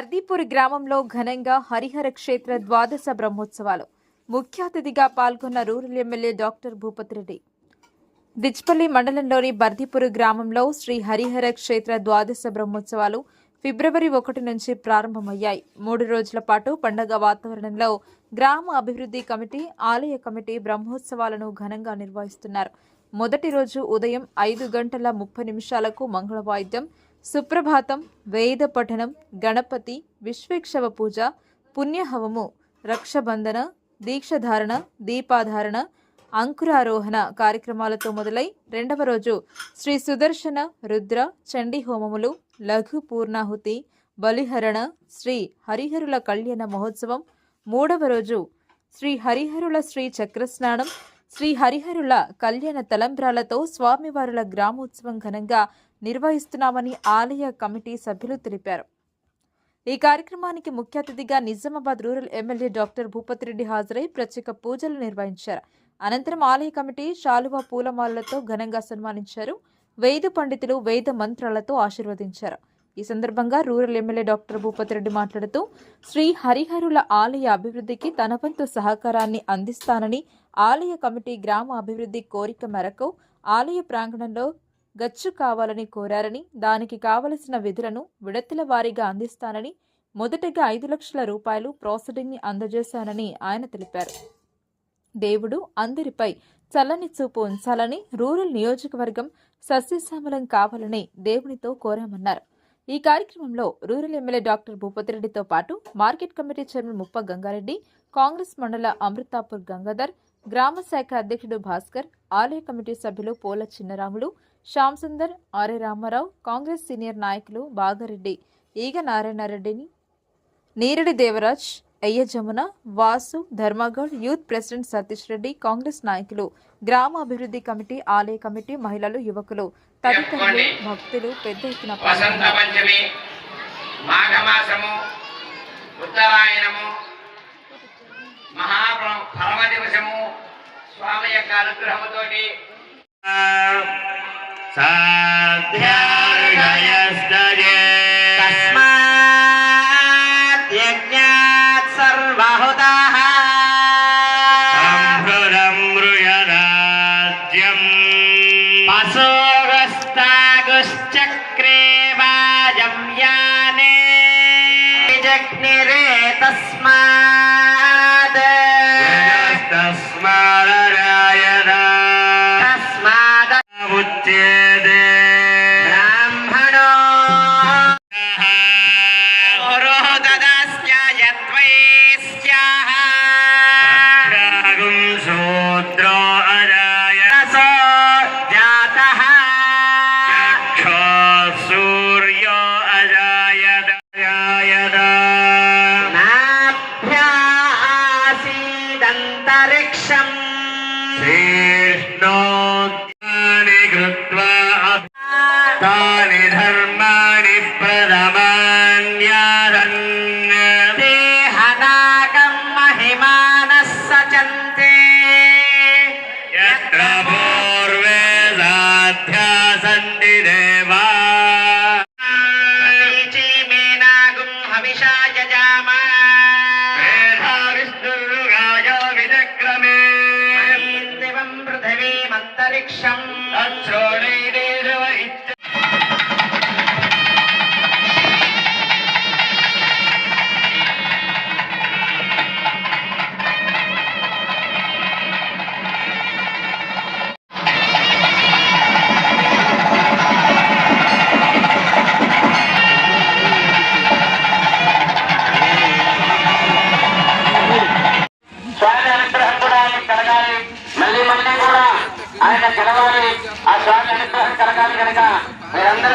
బర్దీపూర్ గ్రామంలో ఘనంగా హరిహర క్షేత్ర ద్వాదశ బ్రహ్మోత్సవాలు. ముఖ్య అతిథిగా పాల్గొన్న rural MLA doctor Bhupathi Reddy. Dichpally మండలంలోని బర్దీపూర్ గ్రామంలో శ్రీ హరిహర క్షేత్ర ద్వాదశ బ్రహ్మోత్సవాలు ఫిబ్రవరి ఒకటి నుంచి ప్రారంభమయ్యాయి. మూడు రోజుల పాటు పండగ వాతావరణంలో గ్రామ అభివృద్ధి కమిటీ ఆలయ కమిటీ బ్రహ్మోత్సవాలను ఘనంగా నిర్వహిస్తున్నారు. మొదటి రోజు ఉదయం ఐదు గంటల ముప్పై నిమిషాలకు మంగళవాయిద్యం సుప్రభాతం వేద పఠనం గణపతి విశ్వేక్షవ పూజ పుణ్యహవము రక్షబంధన దీక్షధారణ దీపాధారణ అంకురారోహణ కార్యక్రమాలతో మొదలై రెండవ రోజు శ్రీ సుదర్శన రుద్ర చండీ హోమములు లఘు పూర్ణాహుతి బలిహరణ శ్రీ హరిహరుల కళ్యాణ మహోత్సవం మూడవ రోజు శ్రీ హరిహరుల శ్రీ చక్రస్నానం శ్రీ హరిహరుల కళ్యాణ తలంబ్రాలతో స్వామివారుల గ్రామోత్సవం ఘనంగా నిర్వహిస్తున్నామని ఆలయ కమిటీ సభ్యులు తెలిపారు. ఈ కార్యక్రమానికి ముఖ్య అతిథిగా Nizamabad rural MLA doctor Bhupathi Reddy హాజరై ప్రత్యేక పూజలు నిర్వహించారు. అనంతరం ఆలయ కమిటీ శాలువా పూలమాలలతో ఘనంగా సన్మానించారు. వేద పండితులు వేద మంత్రాలతో ఆశీర్వదించారు. ఈ సందర్భంగా rural MLA doctor Bhupathi Reddy మాట్లాడుతూ శ్రీ హరిహరుల ఆలయ అభివృద్ధికి తన వంతు సహకారాన్ని అందిస్తానని ఆలయ కమిటీ గ్రామ అభివృద్ధి కోరిక మేరకు ఆలయ ప్రాంగణంలో గచ్చు కావాలని కోరారని దానికి కావలసిన విధులను విడతల వారీగా అందిస్తానని మొదటగా ఐదు లక్షల రూపాయలు ప్రాసెడింగ్ని అందజేశానని ఆయన తెలిపారు. దేవుడు అందరిపై చల్లని చూపు ఉంచాలని రూరల్ నియోజకవర్గం సస్యశ్యామలం కావాలని దేవునితో కోరామన్నారు. ఈ కార్యక్రమంలో రూరల్ ఎమ్మెల్యే డాక్టర్ భూపతిరెడ్డితో పాటు మార్కెట్ కమిటీ చైర్మన్ ముప్ప గంగారెడ్డి కాంగ్రెస్ మండల అమృతాపూర్ గంగాధర్ గ్రామ శాఖ అధ్యక్షుడు భాస్కర్ ఆలయ కమిటీ సభ్యులు పోల చిన్నరాములు శ్యామ్ సుందర్ ఆర్ఏ రామారావు కాంగ్రెస్ సీనియర్ నాయకులు బాగారెడ్డి ఈగ నారాయణరెడ్డిని నీరడి దేవరాజ్ అయ్య జమున వాసు ధర్మగౌడ్ యూత్ ప్రెసిడెంట్ సతీష్ రెడ్డి కాంగ్రెస్ నాయకులు గ్రామ అభివృద్ధి కమిటీ ఆలయ కమిటీ మహిళలు యువకులు తదితరులు భక్తులు పెద్ద ఎత్తున దివసము స్వామి యొక్క అనుగ్రహముతోటి. తస్మాత్ యజ్ఞాత్ సర్వహుతాః పశోగస్తాగుశ్చక్రే వాజం యానే జగ్నిరే తస్మాత్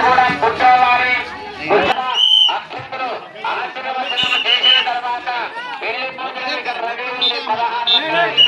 కూడా కూర్చోవాలి కూర్చో- ఆశీర్వచనం చేసిన తర్వాత పెళ్ళి పూజలు ఇక్కడ రెడీ ఉంది పదహారు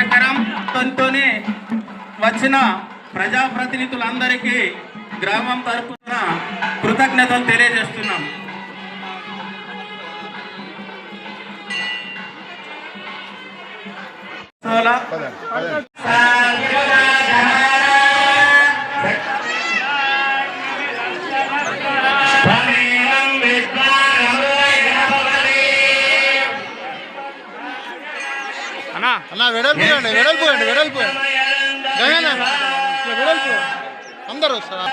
సంతోషకరం తోనే వచ్చిన ప్రజాప్రతినిధులందరికీ గ్రామం తరపున కృతజ్ఞతలు తెలియజేస్తున్నాం. సోలా. అన్న వెడల్పు అండి వెడల్పు అండి వెడల్పు అందరూ వస్తారా?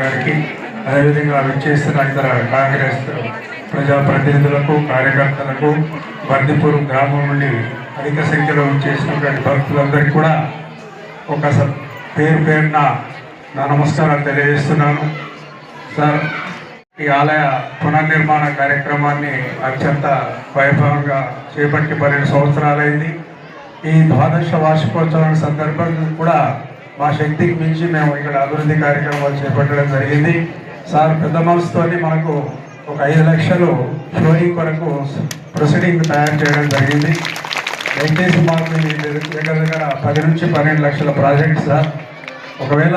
గారికి అదేవిధంగా విచ్చేస్తున్న ఇతర కాంగ్రెస్ ప్రజాప్రతినిధులకు కార్యకర్తలకు బందిపూర్ గ్రామం నుండి అధిక సంఖ్యలో చేసినటువంటి భక్తులందరికీ కూడా ఒక పేరు పేరున నా నమస్కారాలు తెలియజేస్తున్నాను. సార్ ఈ ఆలయ పునర్నిర్మాణ కార్యక్రమాన్ని అత్యంత వైభవంగా చేపట్టి పన్నెండు సంవత్సరాలైంది. ఈ ద్వాదశ వార్షికోత్సవం సందర్భంగా కూడా మా శక్తికి మించి మేము ఇక్కడ అభివృద్ధి కార్యక్రమాలు చేపట్టడం జరిగింది. సార్ పెద్ద మనసుతోనే మనకు ఒక ఐదు లక్షలు షోయింగ్ కొరకు ప్రొసీడింగ్ తయారు చేయడం జరిగింది. దయచేసి మాకు దగ్గర దగ్గర పది నుంచి పన్నెండు లక్షల ప్రాజెక్ట్ సార్. ఒకవేళ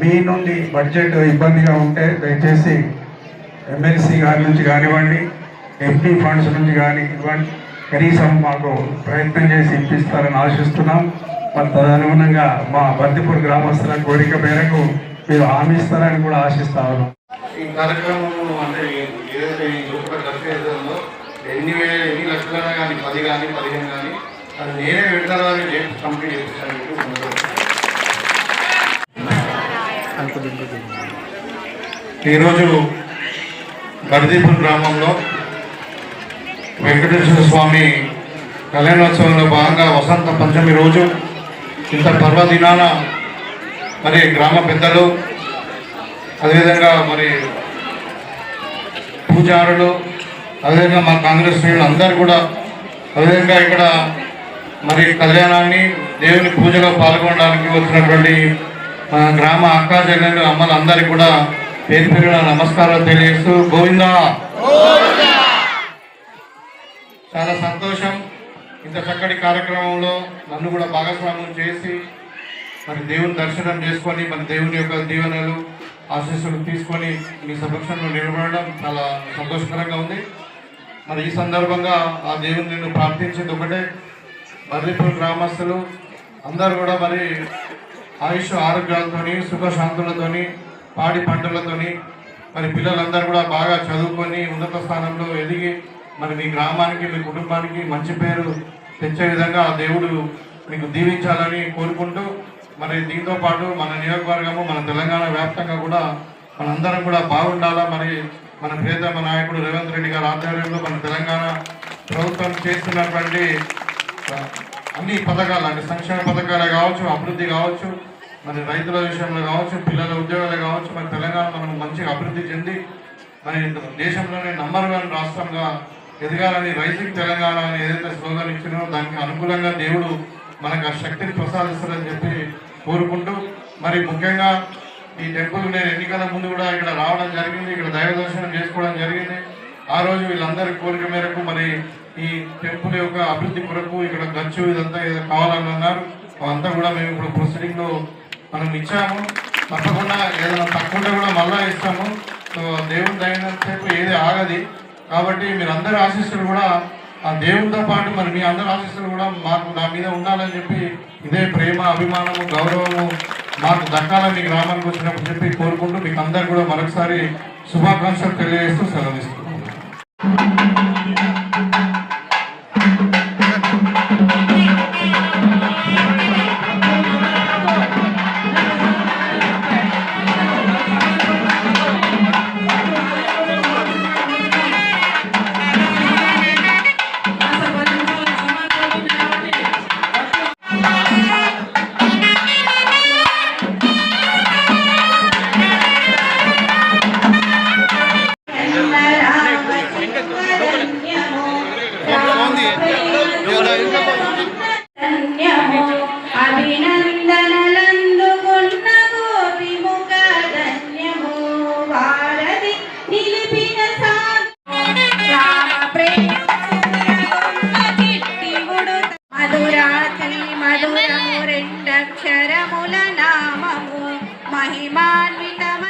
మీ నుండి బడ్జెట్ ఇబ్బందిగా ఉంటే దయచేసి ఎమ్మెల్సీ గారి నుంచి కానివ్వండి ఎంపీ ఫండ్స్ నుంచి కానీ ఇవ్వండి. కనీసం మాకు ప్రయత్నం చేసి ఇప్పిస్తారని ఆశిస్తున్నాం. మరి తదనుగుణంగా మా బంతిపూర్ గ్రామస్తుల కోరిక మేరకు మీరు హామీ ఇస్తారని కూడా ఆశిస్తా ఉన్నాం. ఈ కార్యక్రమం అంటే ఏదైతే ఈ ఖర్చు ఎన్ని వేల ఎన్ని లక్షలైనా కానీ పది కానీ పదిహేను కానీ అది నేనే పెడతానని అని కంప్లీట్ చేస్తాను ఈరోజు బర్దీపూర్ గ్రామంలో వెంకటేశ్వర స్వామి కళ్యాణోత్సవంలో భాగంగా వసంత పంచమి రోజు ఇంత పర్వదినాన మరి గ్రామ పెద్దలు అదేవిధంగా మరి పూజారులు అదేవిధంగా మా కాంగ్రెస్ శ్రేణులు అందరూ కూడా అదేవిధంగా ఇక్కడ మరి కళ్యాణాన్ని దేవుని పూజలో పాల్గొనడానికి వచ్చినటువంటి గ్రామ అక్కా చెల్లెలు అమ్మలు కూడా పేరు పేరున నమస్కారాలు తెలియజేస్తూ గోవిందా! చాలా సంతోషం. ఇంత చక్కటి కార్యక్రమంలో నన్ను కూడా భాగస్వామ్యం చేసి మరి దేవుని దర్శనం చేసుకొని మన దేవుని యొక్క దీవెనలు ఆశీస్సులు తీసుకొని మీ సమక్షంలో నిలబడడం చాలా సంతోషకరంగా ఉంది. మరి ఈ సందర్భంగా ఆ దేవుని నేను ప్రార్థించింది ఒకటే. మర్రిపూర్ గ్రామస్తులు అందరూ కూడా మరి ఆయుష్ ఆరోగ్యాలతోని సుఖశాంతులతోని పాడి పంటలతోని మరి పిల్లలందరూ కూడా బాగా చదువుకొని ఉన్నత స్థానంలో ఎదిగి మరి మీ గ్రామానికి మీ కుటుంబానికి మంచి పేరు తెచ్చే విధంగా ఆ దేవుడు మీకు దీవించాలని కోరుకుంటూ మరి దీంతో పాటు మన నియోజకవర్గము మన తెలంగాణ వ్యాప్తంగా కూడా మనందరం కూడా బాగుండాలా మరి మన ప్రియతమ నాయకుడు రేవంత్ రెడ్డి గారి ఆధ్వర్యంలో మన తెలంగాణ ప్రభుత్వం చేస్తున్నటువంటి అన్ని పథకాలు అంటే సంక్షేమ పథకాలే కావచ్చు అభివృద్ధి కావచ్చు మరి రైతుల విషయంలో కావచ్చు పిల్లల ఉద్యోగాలు కావచ్చు మరి తెలంగాణ మనం మంచిగా అభివృద్ధి చెంది మరి దేశంలోనే నంబర్ వన్ రాష్ట్రంగా ఎదగాలని రైజింగ్ తెలంగాణ అని ఏదైతే స్లోగన్ ఇచ్చినో దానికి అనుకూలంగా దేవుడు మనకు ఆ శక్తిని ప్రసాదిస్తారని చెప్పి కోరుకుంటూ మరి ముఖ్యంగా ఈ టెంపుల్ నేను ఎన్నికల ముందు కూడా ఇక్కడ రావడం జరిగింది ఇక్కడ దైవ దర్శనం చేసుకోవడం జరిగింది. ఆ రోజు వీళ్ళందరి కోరిక మేరకు మరి ఈ టెంపుల్ యొక్క అభివృద్ధి కొరకు ఇక్కడ ఖర్చు ఇదంతా ఏదో కావాలని అన్నారు. అంతా కూడా మేము ఇప్పుడు ప్రొసీడింగ్లో మనం ఇచ్చాము. తప్పకుండా ఏదైనా తక్కువ కూడా మళ్ళా ఇస్తాము. సో దేవుని దైనంతసేపు ఏది ఆగది. కాబట్టి మీరందరి ఆశీస్సులు కూడా ఆ దేవునితో పాటు మరి మీ అందరి ఆశీస్సులు కూడా మాకు నా మీద ఉండాలని చెప్పి ఇదే ప్రేమ అభిమానము గౌరవము మాకు దక్కాలని మీకు రామానికి వచ్చినప్పుడు చెప్పి కోరుకుంటూ మీకు అందరు కూడా మరొకసారి శుభాకాంక్షలు తెలియజేస్తూ సెలవిస్తున్నాను ఉంది. అభినందనలందుకున్న గోపి ముఖ ధన్యము భారతి నిలిపిన రామ ప్రేమ మధురాతి మధురము రెండక్షరముల నామము. మహిమాన్వితమ